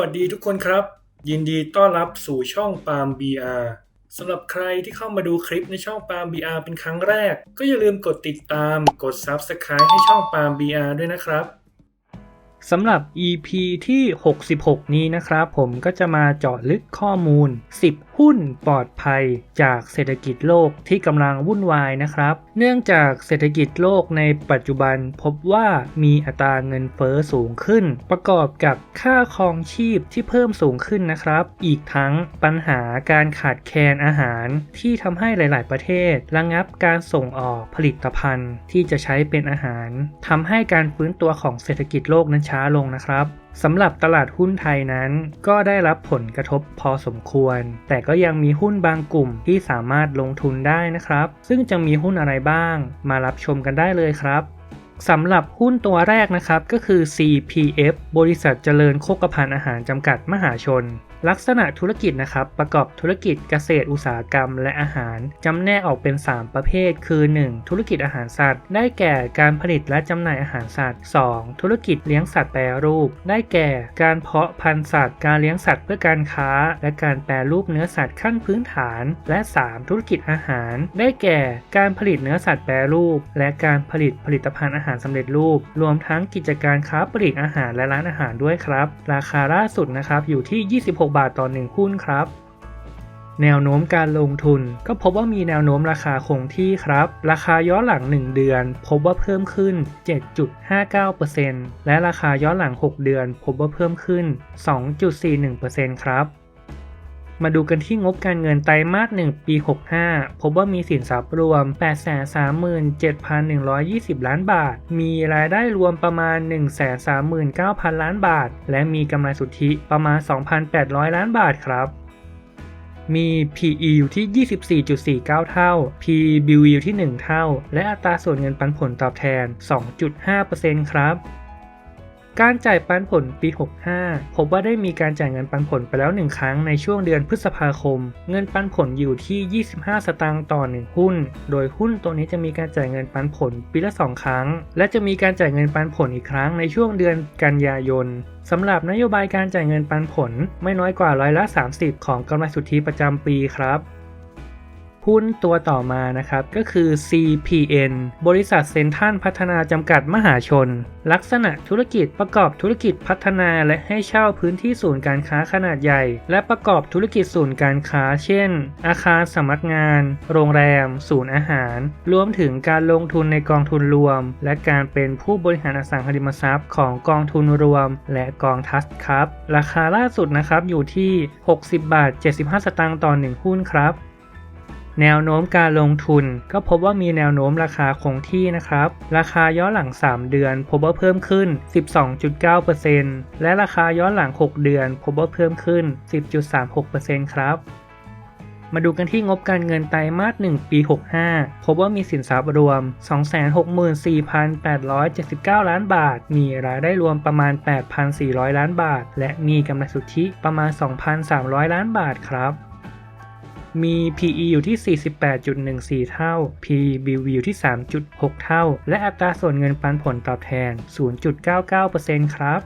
วัสดีทุกคนครับ ยินดีต้อนรับสู่ช่องปาล์ม BR สำหรับใครที่เข้ามาดูคลิปในช่องปาล์ม BR เป็นครั้งแรก ก็อย่าลืมกดติดตามกด Subscribe ให้ช่องปาล์ม BR ด้วยนะครับสำหรับ EP ที่ 66 นี้นะครับ ผมก็จะมาเจาะลึกข้อมูล 10 หุ้นปลอดภัยจากเศรษฐกิจโลกที่กำลังวุ่นวายนะครับ เนื่องจากเศรษฐกิจโลกในปัจจุบันพบว่ามีอัตราเงินเฟ้อสูงขึ้น ประกอบกับค่าครองชีพที่เพิ่มสูงขึ้นนะครับ อีกทั้งปัญหาการขาดแคลนอาหาร ที่ทำให้หลาย ๆ ประเทศ ระงับการส่งออกผลิตภัณฑ์ที่จะใช้เป็นอาหารทำให้การฟื้นตัวของเศรษฐกิจโลกนั้นช้าลงนะครับ สำหรับตลาดหุ้นไทยนั้น ก็ได้รับผลกระทบพอสมควร แต่ก็ยังมีหุ้นบางกลุ่มที่สามารถลงทุนได้นะครับ ซึ่งจะมีหุ้นอะไรบ้าง มารับชมกันได้เลยครับสำหรับหุ้นตัวแรกนะครับก็คือ CPF บริษัทเจริญโภคภัณฑ์อาหารจำกัดมหาชน ลักษณะธุรกิจนะครับประกอบธุรกิจเกษตรอุตสาหกรรมและอาหาร จำแนกออกเป็น 3 ประเภท คือ 1. ธุรกิจอาหารสัตว์ ได้แก่การผลิตและจำหน่ายอาหารสัตว์ 2. ธุรกิจเลี้ยงสัตว์แปรรูป ได้แก่การเพาะพันธุ์สัตว์ การเลี้ยงสัตว์เพื่อการค้า และการแปรรูปเนื้อสัตว์ขั้นพื้นฐาน และ 3. ธุรกิจอาหาร ได้แก่การผลิตเนื้อสัตว์แปรรูป และการผลิตผลิตภัณฑ์อาหารสำเร็จรูป รวมทั้งกิจการค้าปลีกอาหารและร้านอาหารด้วยครับ ราคาล่าสุดนะครับอยู่ที่ 26บาทต่อ 1 หุ้นครับ แนวโน้มการลงทุนก็พบว่ามีแนวโน้มราคาคงที่ครับ ราคาย้อนหลัง 1 เดือน พบว่าเพิ่มขึ้น 7.59%และราคาย้อนหลัง 6 เดือน พบว่าเพิ่มขึ้น 2.41%ครับ มาดูกันที่งบการเงินไตรมาส 1 ปี 65 พบว่ามีสินทรัพย์รวม 837,120 ล้านบาท มีรายได้รวมประมาณ 139,000 ล้านบาท และมีกำไรสุทธิประมาณ 2,800 ล้านบาทครับมี PE อยู่ที่ 24.49 เท่า P/BW อยู่ที่ 1 เท่า และอัตราส่วนเงินปันผลตอบแทน 2.5%ครับ การจ่ายปันผลปี 65 พบว่าได้มีการจ่ายเงินปันผลไปแล้ว 1 ครั้งในช่วงเดือนพฤษภาคม เงินปันผลอยู่ที่ 25 สตางค์ต่อ 1 หุ้น โดยหุ้นตัวนี้จะมีการจ่ายเงินปันผลปีละ 2 ครั้ง และจะมีการจ่ายเงินปันผลอีกครั้งในช่วงเดือนกันยายนสำหรับนโยบายการจ่ายเงินปันผลไม่น้อยกว่าร้อยละ 30 ของกำไรสุทธิประจำปีครับ หุ้นตัวต่อมานะครับก็คือ CPN บริษัทเซนทันพัฒนาจำกัดมหาชน ลักษณะธุรกิจประกอบธุรกิจพัฒนาและให้เช่าพื้นที่ศูนย์การค้าขนาดใหญ่ และประกอบธุรกิจศูนย์การค้า เช่น อาคารสำนักงาน โรงแรม ศูนย์อาหาร รวมถึงการลงทุนในกองทุนรวม และการเป็นผู้บริหารอสังหาริมทรัพย์ของกองทุนรวม และกองทัสครับ ราคาล่าสุดนะครับอยู่ที่ 60 บาท 75 สตางค์ต่อ 1 หุ้นครับ แนวโน้มการลงทุน ก็พบว่ามีแนวโน้มราคาคงที่นะครับ ราคาย้อนหลัง 3 เดือน พบว่าเพิ่มขึ้น 12.9%และราคาย้อนหลัง 6 เดือน พบว่าเพิ่มขึ้น 10.36%ครับมาดูกันที่งบการเงินไตรมาส 1 ปี 65 พบว่ามีสินทรัพย์รวม 264,879 ล้านบาท มีรายได้รวมประมาณ 8,400 ล้านบาท และมีกำไรสุทธิประมาณ 2,300 ล้านบาทครับ มี PE อยู่ที่ 48.14 เท่า P/BW อยู่ที่ 3.6 เท่า และอัตราส่วนเงินปันผลตอบแทน 0.99%ครับ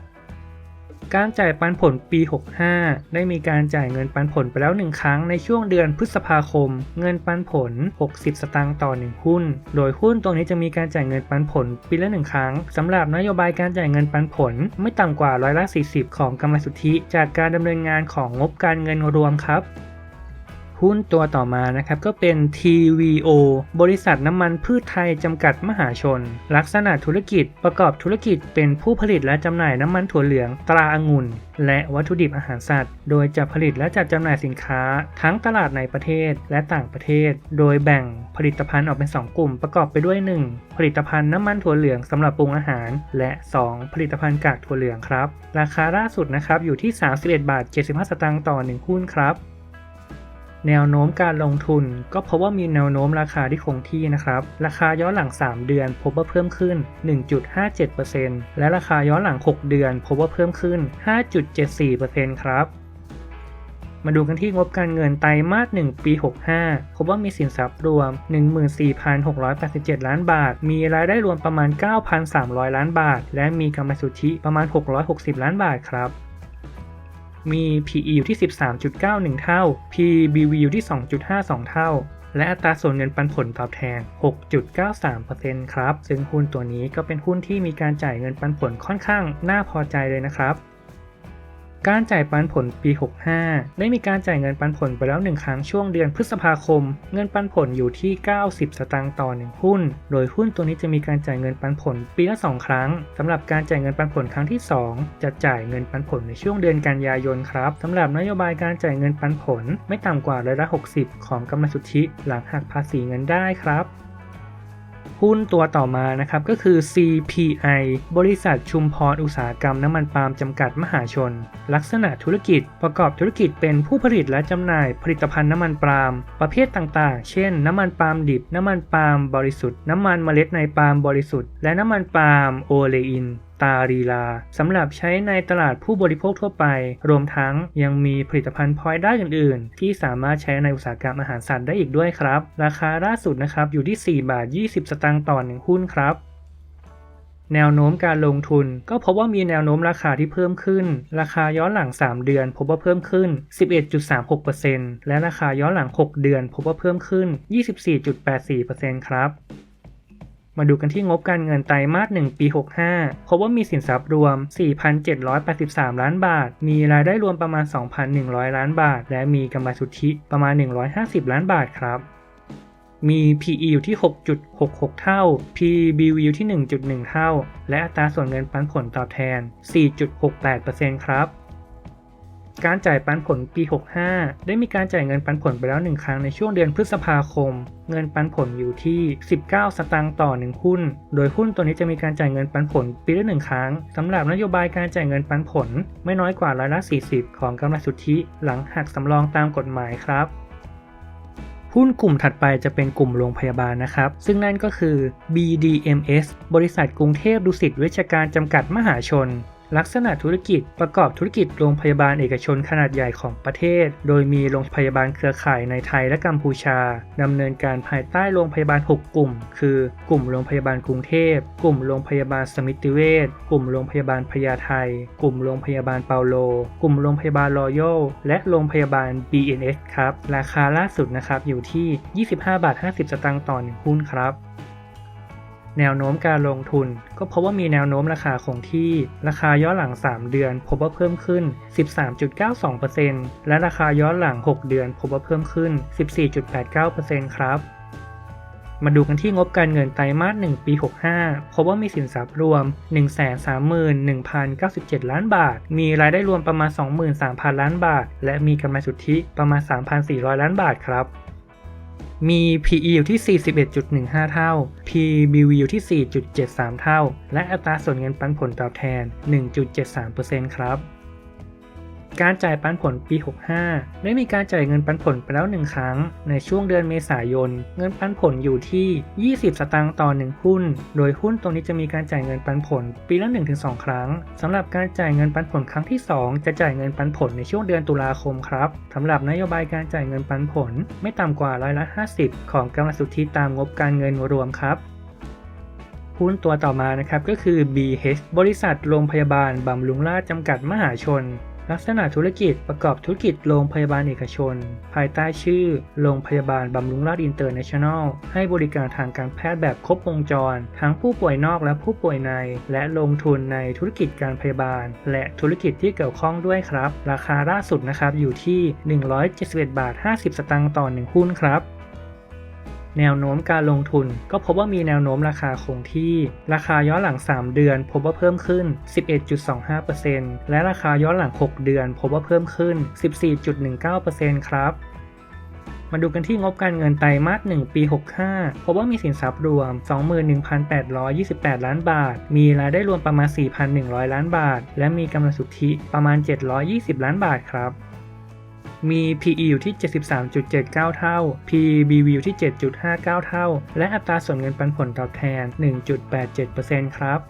การจ่ายปันผลปี 65 ได้มีการจ่ายเงินปันผลไปแล้ว 1 ครั้งในช่วงเดือนพฤษภาคม เงินปันผล 60 สตางค์ต่อ 1 หุ้น โดยหุ้นตัวนี้จะมีการจ่ายเงินปันผลปีละ 1 ครั้งสำหรับนโยบายการจ่ายเงินปันผล ไม่ต่ำกว่าร้อยละ 40 ของกำไรสุทธิ จากการดำเนินงานของงบการเงินรวมครับ หุ้นตัวต่อมานะครับก็เป็น TVO บริษัทน้ำมันพืชไทยจำกัดมหาชน ลักษณะธุรกิจประกอบธุรกิจเป็นผู้ผลิตและจำหน่ายน้ำมันถั่วเหลืองตราองุ่น และวัตถุดิบอาหารสัตว์ โดยจะผลิตและจัดจำหน่ายสินค้า ทั้งตลาดในประเทศและต่างประเทศ โดยแบ่งผลิตภัณฑ์ออกเป็น 2 กลุ่มประกอบไปด้วย 1. ผลิตภัณฑ์น้ำมันถั่วเหลืองสำหรับปรุงอาหาร และ 2. ผลิตภัณฑ์กากถั่วเหลืองครับ ราคาล่าสุดนะครับอยู่ที่ 31 บาท 75 สตางค์ต่อ 1 หุ้นครับ แนวโน้มการลงทุน ก็พบว่ามีแนวโน้มราคาที่คงที่นะครับ ราคาย้อนหลัง 3 เดือน พบว่าเพิ่มขึ้น 1.57%และราคาย้อนหลัง 6 เดือน พบว่าเพิ่มขึ้น 5.74%ครับมาดูกันที่งบการเงินไตรมาส 1 ปี 65 พบว่ามีสินทรัพย์รวม 14,687 ล้านบาท มีรายได้รวมประมาณ 9,300 ล้านบาท และมีกำไรสุทธิประมาณ 660 ล้านบาทครับ มี PE อยู่ที่ 13.91 เท่า PBV อยู่ที่ 2.52 เท่า และอัตราส่วนเงินปันผลตอบแทน 6.93%ครับ ซึ่งหุ้นตัวนี้ก็เป็นหุ้นที่มีการจ่ายเงินปันผลค่อนข้างน่าพอใจเลยนะครับ การจ่ายปันผลปี 65 ได้มีการจ่ายเงินปันผลไปแล้ว 1 ครั้งช่วงเดือนพฤษภาคม เงินปันผลอยู่ที่ 90 สตางค์ต่อ 1 หุ้น โดยหุ้นตัวนี้จะมีการจ่ายเงินปันผลปีละ 2 ครั้งสำหรับการจ่ายเงินปันผลครั้งที่ 2 จะจ่ายเงินปันผลในช่วงเดือนกันยายนครับสำหรับนโยบายการจ่ายเงินปันผลไม่ต่ำกว่าร้อยละ 60 ของกำไรสุทธิหลังหักภาษีเงินได้ครับ หุ้นตัวต่อมานะครับก็คือ CPI บริษัทชุมพรอุตสาหกรรมน้ำมันปาล์มจำกัดมหาชน ลักษณะธุรกิจประกอบธุรกิจเป็นผู้ผลิตและจำหน่ายผลิตภัณฑ์น้ำมันปาล์มประเภทต่างๆ เช่น น้ำมันปาล์มดิบ น้ำมันปาล์มบริสุทธิ์ น้ำมันเมล็ดในปาล์มบริสุทธิ์ และน้ำมันปาล์มโอเลอิน ตารีลาสำหรับใช้ในตลาดผู้บริโภคทั่วไป รวมทั้งยังมีผลิตภัณฑ์พลอยได้อื่น ๆ ที่สามารถใช้ในอุตสาหกรรมอาหารสัตว์ได้อีกด้วยครับ ราคาล่าสุดนะครับอยู่ที่ 4 บาท 20 สตางค์ต่อ1หุ้นครับแนวโน้มการลงทุนก็พบว่ามีแนวโน้มราคาที่เพิ่มขึ้น ราคาย้อนหลัง 3 เดือน พบว่าเพิ่มขึ้น 11.36%และราคาย้อนหลัง 6 เดือน พบว่าเพิ่มขึ้น 24.84%ครับ มาดูกันที่งบการเงินไตรมาส1ปี 65 พบว่ามีสินทรัพย์รวม 4,783 ล้านบาท มีรายได้รวมประมาณ 2,100 ล้านบาท และมีกำไรสุทธิประมาณ 150 ล้านบาทครับมี PE อยู่ที่ 6.66 เท่า PBV อยู่ที่ 1.1 เท่า และอัตราส่วนเงินปันผลตอบแทน 4.68%ครับ การจ่ายปันผลปี 65 ได้มีการจ่ายเงินปันผลไปแล้ว 1 ครั้งในช่วงเดือนพฤษภาคม เงินปันผลอยู่ที่ 19 สตางค์ต่อ 1 หุ้น โดยหุ้นตัวนี้จะมีการจ่ายเงินปันผลปีละ 1 ครั้งสำหรับนโยบายการจ่ายเงินปันผล ไม่น้อยกว่าร้อยละ40 ของกำไรสุทธิ หลังหักสำรองตามกฎหมายครับหุ้นกลุ่มถัดไปจะเป็นกลุ่มโรงพยาบาลนะครับ ซึ่งนั่นก็คือ BDMS บริษัทกรุงเทพดุสิตเวชการจำกัดมหาชน ลักษณะธุรกิจประกอบธุรกิจโรงพยาบาลเอกชนขนาดใหญ่ของประเทศ โดยมีโรงพยาบาลเครือข่ายในไทยและกัมพูชา ดำเนินการภายใต้โรงพยาบาล 6 กลุ่ม คือ กลุ่มโรงพยาบาลกรุงเทพ กลุ่มโรงพยาบาลสมิติเวชกลุ่มโรงพยาบาลพญาไทกลุ่มโรงพยาบาลเปาโล กลุ่มโรงพยาบาลรอยัลและโรงพยาบาล BNS ครับ ราคาล่าสุดนะครับอยู่ที่ 25 บาท 50 สตางค์ต่อ1หุ้นครับ แนวโน้มการลงทุน ก็พบว่ามีแนวโน้มราคาคงที่ ราคาย้อนหลัง 3 เดือน พบว่าเพิ่มขึ้น 13.92%และราคาย้อนหลัง 6 เดือน พบว่าเพิ่มขึ้น 14.89%ครับมาดูกันที่งบการเงินไตรมาส 1 ปี 65 พบว่ามีสินทรัพย์รวม 131,097 ล้านบาท มีรายได้รวมประมาณ 23,000 ล้านบาท และมีกำไรสุทธิประมาณ 3,400 ล้านบาทครับ มี PE อยู่ที่ 41.15 เท่า PBV อยู่ที่ 4.73 เท่า และอัตราส่วนเงินปันผลตอบแทน 1.73%ครับ การจ่ายปันผลปี 65 ได้มีการจ่ายเงินปันผลไปแล้ว 1 ครั้ง ในช่วงเดือนเมษายน เงินปันผลอยู่ที่ 20 สตางค์ต่อ 1 หุ้น โดยหุ้นตรงนี้จะมีการจ่ายเงินปันผลปีละ 1-2 ครั้งสำหรับการจ่ายเงินปันผลครั้งที่ 2 จะจ่ายเงินปันผลในช่วงเดือนตุลาคมครับสำหรับนโยบายการจ่ายเงินปันผล ไม่ต่ำกว่าร้อยละ 50 ของกำไรสุทธิตามงบการเงินรวมครับหุ้นตัวต่อมานะครับก็คือ BH บริษัทโรงพยาบาลบำรุงราษฎร์จำกัดมหาชน ลักษณะธุรกิจประกอบธุรกิจโรงพยาบาลเอกชน ภายใต้ชื่อ โรงพยาบาลบำรุงราษฎร์อินเตอร์เนชั่นแนลให้บริการทางการแพทย์แบบครบวงจร ทั้งผู้ป่วยนอกและผู้ป่วยใน และลงทุนในธุรกิจการพยาบาล และธุรกิจที่เกี่ยวข้องด้วยครับ ราคาล่าสุดนะครับอยู่ที่ 171 บาท 50 สตางค์ต่อ 1 หุ้นครับ แนวโน้มการลงทุน ก็พบว่ามีแนวโน้มราคาคงที่ ราคาย้อนหลัง 3 เดือน พบว่าเพิ่มขึ้น 11.25%และราคาย้อนหลัง 6 เดือน พบว่าเพิ่มขึ้น 14.19%ครับมาดูกันที่งบการเงินไตรมาส1ปี 65 พบว่ามีสินทรัพย์รวม 21,828 ล้านบาท มีรายได้รวมประมาณ 4,100 ล้านบาท และมีกำไรสุทธิประมาณ 720 ล้านบาทครับ มี PE อยู่ที่ 73.79 เท่า PBV อยู่ที่ 7.59 เท่า และอัตราส่วนเงินปันผลตอบแทน 1.87%ครับ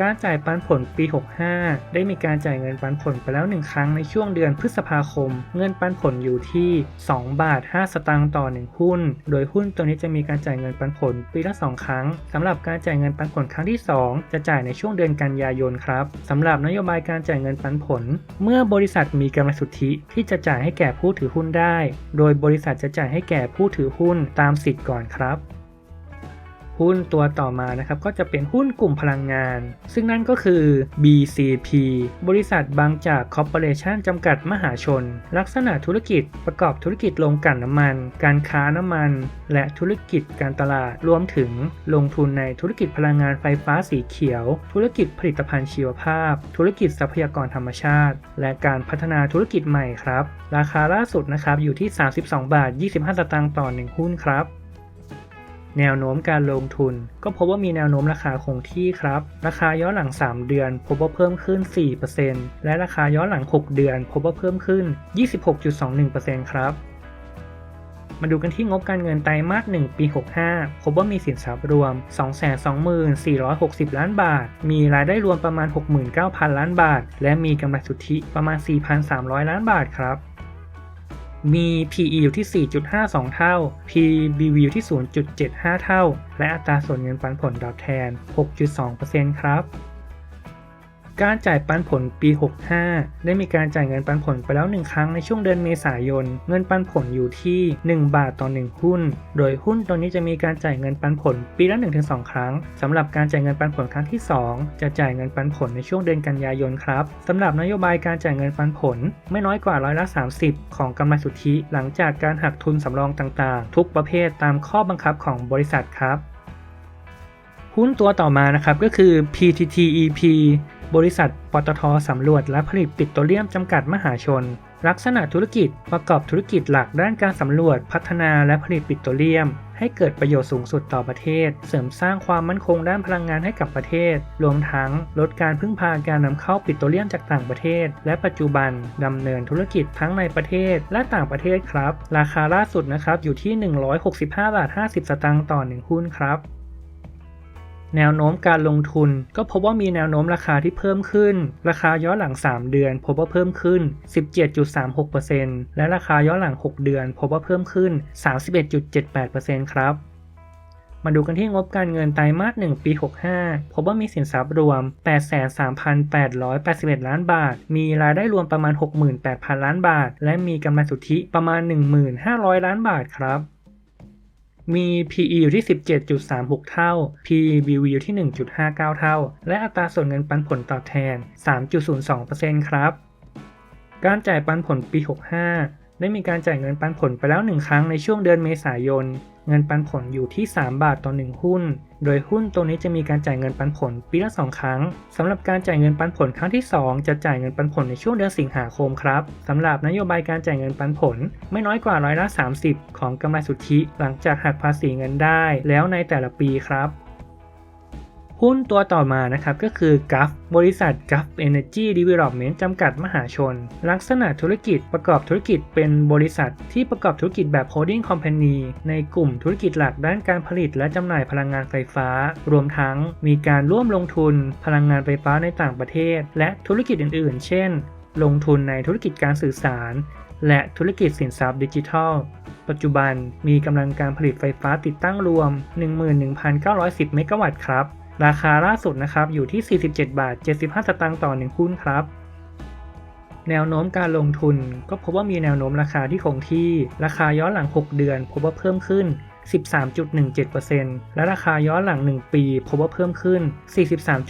การจ่ายปันผลปี 65 ได้มีการจ่ายเงินปันผลไปแล้ว 1 ครั้งในช่วงเดือนพฤษภาคม เงินปันผลอยู่ที่ 2 บาท 5 สตางค์ต่อ 1 หุ้น โดยหุ้นตัวนี้จะมีการจ่ายเงินปันผลปีละ 2 ครั้งสำหรับการจ่ายเงินปันผลครั้งที่ 2 จะจ่ายในช่วงเดือนกันยายนครับสำหรับนโยบายการจ่ายเงินปันผล เมื่อบริษัทมีกำไรสุทธิที่จะจ่ายให้แก่ผู้ถือหุ้นได้ โดยบริษัทจะจ่ายให้แก่ผู้ถือหุ้นตามสิทธิ์ก่อนครับ หุ้นตัวต่อมานะครับก็จะเป็นหุ้นกลุ่มพลังงาน ซึ่งนั่นก็คือ BCP บริษัทบางจากคอร์ปอเรชันจำกัดมหาชน ลักษณะธุรกิจประกอบธุรกิจโรงกลั่นน้ำมัน การค้าน้ำมัน และธุรกิจการตลาดรวมถึงลงทุนในธุรกิจพลังงานไฟฟ้าสีเขียว ธุรกิจผลิตภัณฑ์ชีวภาพ ธุรกิจทรัพยากรธรรมชาติ และการพัฒนาธุรกิจใหม่ครับ ราคาล่าสุดนะครับอยู่ที่ 32 บาท 25 สตางค์ต่อ 1 หุ้นครับ แนวโน้มการลงทุน ก็พบว่ามีแนวโน้มราคาคงที่ครับ ราคาย้อนหลัง 3 เดือน พบว่าเพิ่มขึ้น 4%และราคาย้อนหลัง 6 เดือน พบว่าเพิ่มขึ้น 26.21%ครับมาดูกันที่งบการเงินไตรมาส 1 ปี 65 พบว่ามีสินทรัพย์รวม 224,60 ล้านบาท มีรายได้รวมประมาณ 69,000 ล้านบาท และมีกำไรสุทธิประมาณ 4,300 ล้านบาทครับ มี PE อยู่ที่ 4.52 เท่า PBV อยู่ที่ 0.75 เท่า และอัตราส่วนเงินปันผลตอบแทน 6.2%ครับ การจ่ายปันผลปี 65 ได้มีการจ่ายเงินปันผลไปแล้ว 1 ครั้งในช่วงเดือนเมษายน เงินปันผลอยู่ที่ 1 บาทต่อ 1 หุ้น โดยหุ้นตัวนี้จะมีการจ่ายเงินปันผลปีละ 1-2 ครั้งสำหรับการจ่ายเงินปันผลครั้งที่ 2 จะจ่ายเงินปันผลในช่วงเดือนกันยายนครับสำหรับนโยบายการจ่ายเงินปันผลไม่น้อยกว่าร้อยละ30 ของกำไรสุทธิ หลังจากการหักทุนสำรองต่างๆ ทุกประเภทตามข้อบังคับของบริษัทครับหุ้นตัวต่อมานะครับก็คือ PTTEP บริษัท ปตทสำรวจและผลิตปิโตรเลียมจำกัดมหาชน ลักษณะธุรกิจประกอบธุรกิจหลักด้านการสำรวจพัฒนาและผลิตปิโตรเลียม ให้เกิดประโยชน์สูงสุดต่อประเทศ เสริมสร้างความมั่นคงด้านพลังงานให้กับประเทศ รวมทั้งลดการพึ่งพาการนำเข้าปิโตรเลียมจากต่างประเทศ และปัจจุบันดำเนินธุรกิจทั้งในประเทศและต่างประเทศครับ ราคาล่าสุดนะครับอยู่ที่ 165บาท50 สตางค์ต่อ 1 หุ้นครับ แนวโน้มการลงทุน ก็พบว่ามีแนวโน้มราคาที่เพิ่มขึ้น ราคาย้อนหลัง 3 เดือน พบว่าเพิ่มขึ้น 17.36%และราคาย้อนหลัง 6 เดือน พบว่าเพิ่มขึ้น 31.78%ครับมาดูกันที่งบการเงินไตรมาส1ปี 65 พบว่ามีสินทรัพย์รวม 83,881 ล้านบาท มีรายได้รวมประมาณ 68,000 ล้านบาท และมีกำไรสุทธิประมาณ 1,500 ล้านบาทครับ มี PE อยู่ที่ 17.36 เท่า PBV อยู่ที่ 1.59 เท่า และอัตราส่วนเงินปันผลตอบแทน 3.02%ครับ การจ่ายปันผลปี 65 ได้มีการจ่ายเงินปันผลไปแล้ว 1 ครั้งในช่วงเดือนเมษายน เงินปันผลอยู่ที่ 3 บาทต่อ 1 หุ้น โดยหุ้นตัวนี้จะมีการจ่ายเงินปันผลปีละ 2 ครั้งสำหรับการจ่ายเงินปันผลครั้งที่ 2 จะจ่ายเงินปันผลในช่วงเดือนสิงหาคมครับสำหรับนโยบายการจ่ายเงินปันผล ไม่น้อยกว่าร้อยละ30 ของกำไรสุทธิ หลังจากหักภาษีเงินได้แล้วในแต่ละปีครับ หุ้นตัวต่อมานะครับก็คือ GUF บริษัท GUF Energy Development จำกัดมหาชน ลักษณะธุรกิจประกอบธุรกิจเป็นบริษัทที่ประกอบธุรกิจแบบ Holding Company ในกลุ่มธุรกิจหลักด้านการผลิตและจำหน่ายพลังงานไฟฟ้า รวมทั้งมีการร่วมลงทุนพลังงานไฟฟ้าในต่างประเทศ และธุรกิจอื่น ๆ เช่น ลงทุนในธุรกิจการสื่อสาร และธุรกิจสินทรัพย์ดิจิทัลปัจจุบันมีกำลังการผลิตไฟฟ้าติดตั้งรวม 11,910 เมกะวัตต์ครับ ราคาล่าสุดนะครับอยู่ที่ 47 บาท 75 สตางค์ต่อ 1 หุ้นครับ แนวโน้มการลงทุนก็พบว่ามีแนวโน้มราคาที่คงที่ ราคาย้อนหลัง 6 เดือน พบว่าเพิ่มขึ้น 13.17%และราคาย้อนหลัง 1 ปี พบว่าเพิ่มขึ้น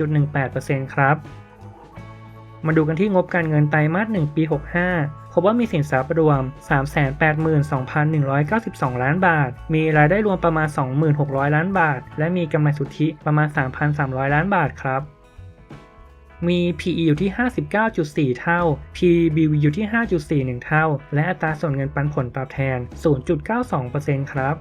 43.18%ครับ มาดูกันที่งบการเงินไตรมาส1ปี 65 พบว่ามีสินทรัพย์รวม 382,192 ล้านบาท มีรายได้รวมประมาณ 2,600 ล้านบาท และมีกำไรสุทธิประมาณ 3,300 ล้านบาทครับมี PE อยู่ที่ 59.4 เท่า PBV อยู่ที่ 5.41 เท่า และอัตราส่วนเงินปันผลตอบแทน 0.92%ครับ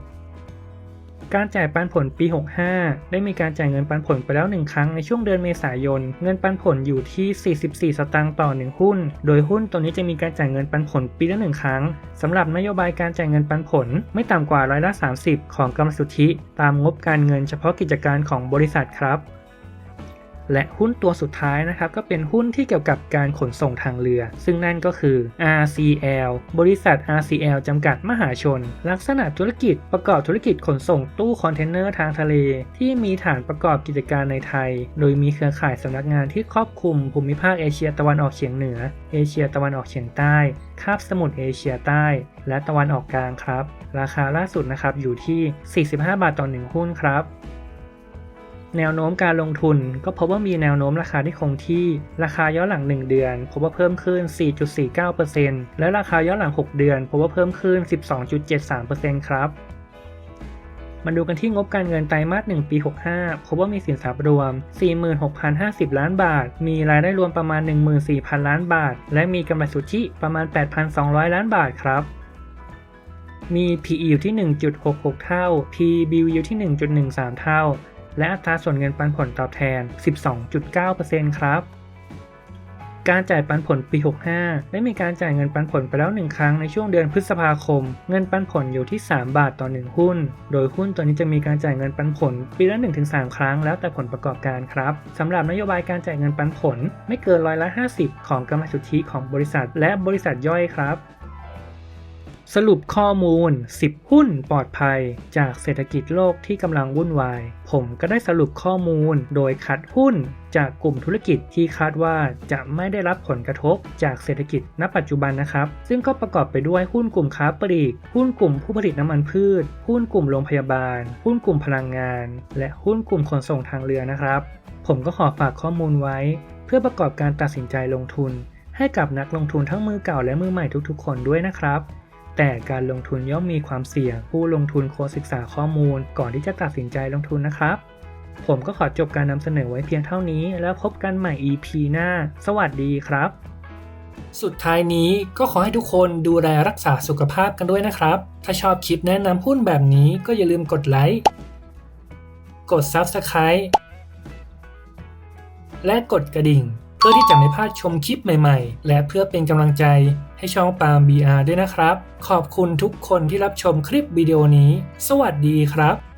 การจ่ายปันผลปี 65 ได้มีการจ่ายเงินปันผลไปแล้ว 1 ครั้งในช่วงเดือนเมษายน เงินปันผลอยู่ที่ 44 สตางค์ต่อ 1 หุ้น โดยหุ้นตัวนี้จะมีการจ่ายเงินปันผลปีละ1ครั้ง สำหรับนโยบายการจ่ายเงินปันผลไม่ต่ำกว่าร้อยละ 30 ของกำไรสุทธิ ตามงบการเงินเฉพาะกิจการของบริษัทครับ และหุ้นตัวสุดท้ายนะครับก็เป็นหุ้นที่เกี่ยวกับการขนส่งทางเรือ ซึ่งนั่นก็คือ RCL บริษัท RCL จำกัดมหาชน ลักษณะธุรกิจประกอบธุรกิจขนส่งตู้คอนเทนเนอร์ทางทะเล ที่มีฐานประกอบกิจการในไทย โดยมีเครือข่ายสำนักงานที่ครอบคลุมภูมิภาคเอเชียตะวันออกเฉียงเหนือ เอเชียตะวันออกเฉียงใต้คาบสมุทรเอเชียใต้ และตะวันออกกลางครับ ราคาล่าสุดนะครับอยู่ที่ 45 บาทต่อหนึ่งหุ้นครับ แนวโน้มการลงทุน ก็พบว่ามีแนวโน้มราคาที่คงที่ราคาย้อนหลัง 1 เดือน พบว่าเพิ่มขึ้น 4.49%และราคาย้อนหลัง 6 เดือน พบว่าเพิ่มขึ้น 12.73%ครับมาดูกันที่งบการเงินไตรมาส1ปี 65 พบว่ามีสินทรัพย์รวม 46,050 ล้านบาท มีรายได้รวมประมาณ 14,000 ล้านบาท และมีกำไรสุทธิประมาณ 8,200 ล้านบาทครับ มี PE อยู่ที่ 1.66 เท่า PBV อยู่ที่ 1.13 เท่า และอัตราส่วนเงินปันผลตอบแทน 12.9%ครับ การจ่ายปันผลปี 65 ได้มีการจ่ายเงินปันผลไปแล้ว 1 ครั้งในช่วงเดือนพฤษภาคม เงินปันผลอยู่ที่ 3 บาทต่อ 1 หุ้น โดยหุ้นตัวนี้จะมีการจ่ายเงินปันผล ปีละ 1-3 ครั้งแล้วแต่ผลประกอบการครับสำหรับนโยบายการจ่ายเงินปันผล ไม่เกินร้อยละ 50 ของกำไรสุทธิของบริษัท และบริษัทย่อยครับ สรุปข้อมูล 10 หุ้นปลอดภัย จากเศรษฐกิจโลกที่กำลังวุ่นวาย ผมก็ได้สรุปข้อมูลโดยคัดหุ้นจากกลุ่มธุรกิจที่คาดว่าจะไม่ได้รับผลกระทบจากเศรษฐกิจณปัจจุบันนะครับ ซึ่งก็ประกอบไปด้วยหุ้นกลุ่มค้าปลีก หุ้นกลุ่มผู้ผลิตน้ำมันพืช หุ้นกลุ่มโรงพยาบาล หุ้นกลุ่มพลังงาน และหุ้นกลุ่มขนส่งทางเรือนะครับ ผมก็ขอฝากข้อมูลไว้ เพื่อประกอบการตัดสินใจลงทุน ให้กับนักลงทุนทั้งมือเก่าและมือใหม่ทุกๆ คนด้วยนะครับ แต่การลงทุนย่อมมีความเสี่ยง ผู้ลงทุนควรศึกษาข้อมูล ก่อนที่จะตัดสินใจลงทุนนะครับ ผมก็ขอจบการนำเสนอไว้เพียงเท่านี้ แล้วพบกันใหม่ EP หน้า สวัสดีครับ สุดท้ายนี้ก็ขอให้ทุกคนดูแลรักษาสุขภาพกันด้วยนะครับ ถ้าชอบคลิปแนะนำหุ้นแบบนี้ก็อย่าลืมกดไลค์ กด Subscribe และกดกระดิ่ง เพื่อที่จะไม่พลาดชมคลิปใหม่ ๆ และเพื่อเป็นกำลังใจให้ช่องปาล์ม BR ด้วยนะครับ ขอบคุณทุกคนที่รับชมคลิปวิดีโอนี้ สวัสดีครับ